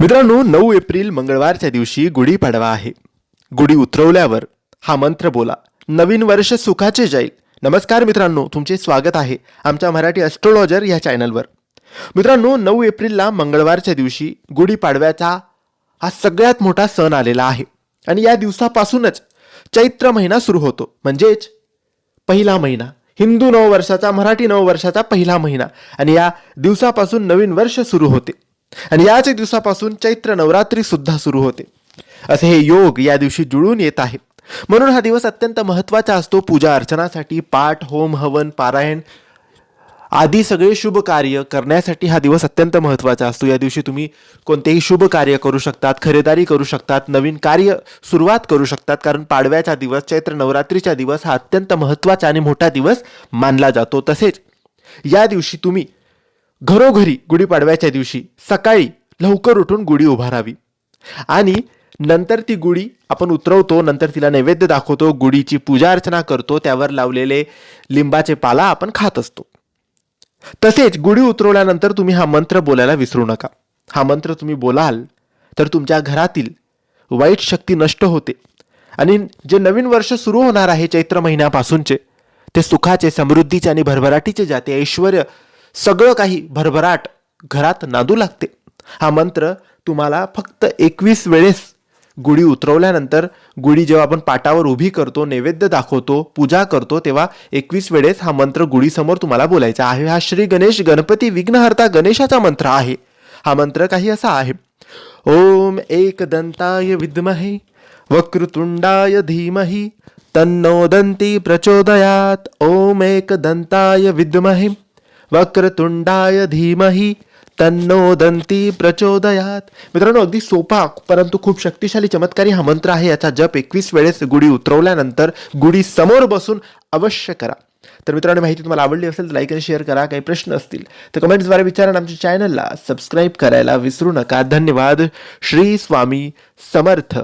मित्रांनो नऊ एप्रिल मंगळवारच्या दिवशी गुढीपाडवा आहे. गुढी उतरवल्यावर हा मंत्र बोला. नवीन वर्ष सुखाचे जाईल. नमस्कार मित्रांनो तुमचे स्वागत आहे आमच्या मराठी ॲस्ट्रोलॉजर या चॅनलवर मित्रांनो नऊ एप्रिलला मंगळवारच्या दिवशी गुढीपाडव्याचा हा सगळ्यात मोठा सण आलेला आहे. आणि या दिवसापासूनच चैत्र महिना सुरू होतो. म्हणजेच पहिला महिना. हिंदू नववर्षाचा मराठी नववर्षाचा पहिला महिना. आणि या दिवसापासून नवीन वर्ष सुरू होते. आणि याच दिवसापासून चैत्र नवरात्री सुद्धा सुरू होते. असे हे योग या दिवशी जुळून येत आहे म्हणून हा दिवस अत्यंत महत्त्वाचा असतो. पूजा अर्चनासाठी पाठ होम हवन पारायण आदी सगळे शुभ कार्य करण्यासाठी हा दिवस अत्यंत महत्त्वाचा असतो. या दिवशी तुम्ही कोणतेही शुभ कार्य करू शकतात खरेदारी करू शकतात नवीन कार्य सुरुवात करू शकतात कारण पाडव्याचा दिवस चैत्र नवरात्रीचा दिवस हा अत्यंत महत्त्वाचा आणि मोठा दिवस मानला जातो तसेच या दिवशी तुम्ही घरोघरी गुढीपाडव्याच्या दिवशी सकाळी लवकर उठून गुढी उभारावी. आणि नंतर ती गुढी आपण उतरवतो नंतर तिला नैवेद्य दाखवतो गुढीची पूजा अर्चना करतो त्यावर लावलेले लिंबाचे पाला आपण खात असतो. तसेच गुढी उतरवल्यानंतर तुम्ही हा मंत्र बोलायला विसरू नका. हा मंत्र तुम्ही बोलाल तर तुमच्या घरातील वाईट शक्ती नष्ट होते. आणि जे नवीन वर्ष सुरू होणार आहे चैत्र महिन्यापासूनचे ते सुखाचे समृद्धीचे आणि भरभराटीचे जाते. ऐश्वर सगळं काही भरभराट घरात नादू लागते. हा मंत्र तुम्हाला फक्त एकवीस वेळेस गुढी उतरवल्यानंतर गुढी जेव्हा आपण पाटावर उभी करतो नैवेद्य दाखवतो पूजा करतो तेव्हा एकवीस वेळेस हा मंत्र गुढीसमोर तुम्हाला बोलायचा आहे. हा श्री गणेश गणपती विघ्नहर्ता गणेशाचा मंत्र आहे. हा मंत्र काही असा आहे. ओम एक दंताय विद्महे वक्रतुंडाय धीमही तन्नो दंती प्रचोदयात. ओम एक दंताय विद्महे. वक्रतुंडाय धीमही तन्नो दंती प्रचोदयात. मित्रांनो अगदी सोपा परंतु खूप शक्तिशाली चमत्कारी हा मंत्र आहे. याचा जप एकवीस वेळेस गुढी उतरवल्यानंतर गुढी समोर बसून अवश्य करा. तर मित्रांनो माहिती तुम्हाला आवडली असेल तर लाईक आणि शेअर करा. काही प्रश्न असतील तर कमेंट्सद्वारे विचारा आमच्या चॅनलला सबस्क्राईब करायला विसरू नका. धन्यवाद. श्री स्वामी समर्थ.